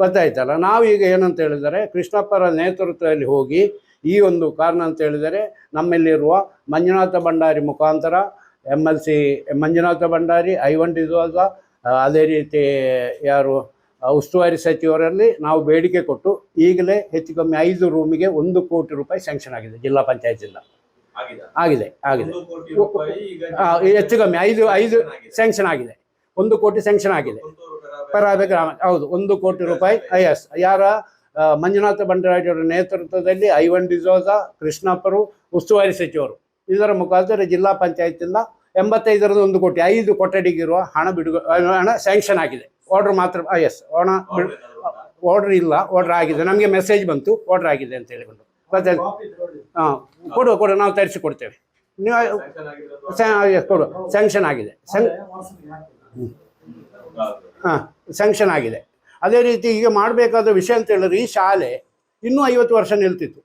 ಗೊತ್ತಾಯ್ತಲ್ಲ? ನಾವೀಗ ಏನಂತ ಹೇಳಿದರೆ ಕೃಷ್ಣಪ್ಪರ ನೇತೃತ್ವದಲ್ಲಿ ಹೋಗಿ ಈ ಒಂದು ಕಾರಣ ಅಂತ ಹೇಳಿದರೆ ನಮ್ಮಲ್ಲಿರುವ ಮಂಜುನಾಥ ಭಂಡಾರಿ ಮುಖಾಂತರ M L C Manjunatha Bhandari ಆ, ಅದೇ ರೀತಿ ಯಾರು ಉಸ್ತುವಾರಿ ಸಚಿವರಲ್ಲಿ ನಾವು ಬೇಡಿಕೆ ಕೊಟ್ಟು ಈಗಲೇ ಹೆಚ್ಚು ಕಮ್ಮಿ ಐದು ರೂಮಿಗೆ ಒಂದು ಕೋಟಿ ರೂಪಾಯಿ ಸ್ಯಾಂಕ್ಷನ್ ಆಗಿದೆ ಜಿಲ್ಲಾ ಪಂಚಾಯತಿಂದ ಆಗಿದೆ. ಆಗಿದೆ ಹೆಚ್ಚು ಕಮ್ಮಿ ಐದು ಐದು ಸ್ಯಾಂಕ್ಷನ್ ಆಗಿದೆ. ಒಂದು ಕೋಟಿ ಸ್ಯಾಂಕ್ಷನ್ ಆಗಿದೆ. ಕುಂತೂರು ಗ್ರಾಮ. ಹೌದು ಒಂದು ಕೋಟಿ ರೂಪಾಯಿ ಎಸ್. ಯಾರ ಮಂಜುನಾಥ ಅವರ ನೇತೃತ್ವದಲ್ಲಿ ಐವನ್ ಡಿಸೋಜ ಕೃಷ್ಣಪ್ಪರು ಉಸ್ತುವಾರಿ ಸಚಿವರು. ಇದರ ಮುಖಾಂತರ ಜಿಲ್ಲಾ ಪಂಚಾಯತಿಂದ ಎಂಬತ್ತೈದರದ್ದು ಒಂದು ಕೋಟಿ ಐದು ಕೊಠಡಿಗಿರುವ ಹಣ ಬಿಡುಗ ಹಣ ಸ್ಯಾಂಕ್ಷನ್ ಆಗಿದೆ. ಆರ್ಡರ್ ಮಾತ್ರ ಎಸ್ ಹಣ ಆರ್ಡ್ರ್ ಇಲ್ಲ ಆರ್ಡರ್ ಆಗಿದೆ. ನಮಗೆ ಮೆಸೇಜ್ ಬಂತು ಆರ್ಡರ್ ಆಗಿದೆ ಅಂತ ಹೇಳಿಕೊಂಡು. ಮತ್ತೆ ಹಾಂ ಕೊಡುವ ಕೊಡು ನಾವು ತರಿಸಿ ಕೊಡ್ತೇವೆ. ನೀವು ಕೊಡುವ ಸ್ಯಾಂಕ್ಷನ್ ಆಗಿದೆ. ಸ್ಯಾಂಕ್. ಹಾಂ ಸ್ಯಾಂಕ್ಷನ್ ಆಗಿದೆ. ಅದೇ ರೀತಿ ಈಗ ಮಾಡಬೇಕಾದ ವಿಷಯ ಅಂತ ಹೇಳಿದ್ರೆ ಈ ಶಾಲೆ ಇನ್ನೂ ಐವತ್ತು ವರ್ಷ ನಿಲ್ತಿತ್ತು.